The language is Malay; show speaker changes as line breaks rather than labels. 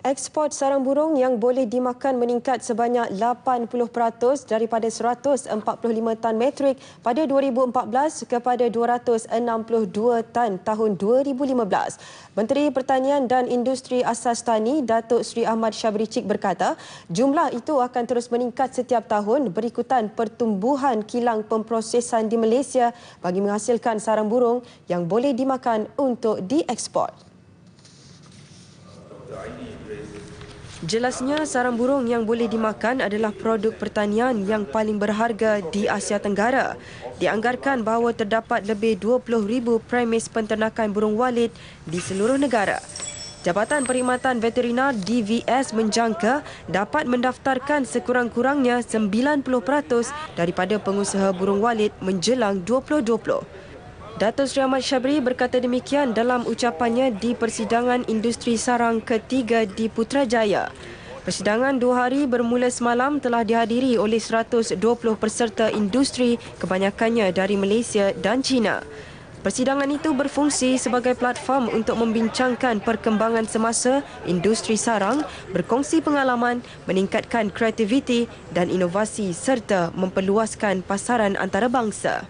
Ekspor sarang burung yang boleh dimakan meningkat sebanyak 80% daripada 145 tan metrik pada 2014 kepada 262 tan tahun 2015. Menteri Pertanian dan Industri Asas Tani Datuk Seri Ahmad Syabri Cik berkata, jumlah itu akan terus meningkat setiap tahun berikutan pertumbuhan kilang pemprosesan di Malaysia bagi menghasilkan sarang burung yang boleh dimakan untuk diekspor. Jelasnya, sarang burung yang boleh dimakan adalah produk pertanian yang paling berharga di Asia Tenggara. Dianggarkan bahawa terdapat lebih 20,000 premis penternakan burung walid di seluruh negara. Jabatan Perkhidmatan Veterinar DVS menjangka dapat mendaftarkan sekurang-kurangnya 90% daripada pengusaha burung walid menjelang 2020. Datuk Seri Ahmad Syabri berkata demikian dalam ucapannya di persidangan industri sarang ketiga di Putrajaya. Persidangan dua hari bermula semalam telah dihadiri oleh 120 peserta industri kebanyakannya dari Malaysia dan China. Persidangan itu berfungsi sebagai platform untuk membincangkan perkembangan semasa industri sarang, berkongsi pengalaman, meningkatkan kreativiti dan inovasi serta memperluaskan pasaran antarabangsa.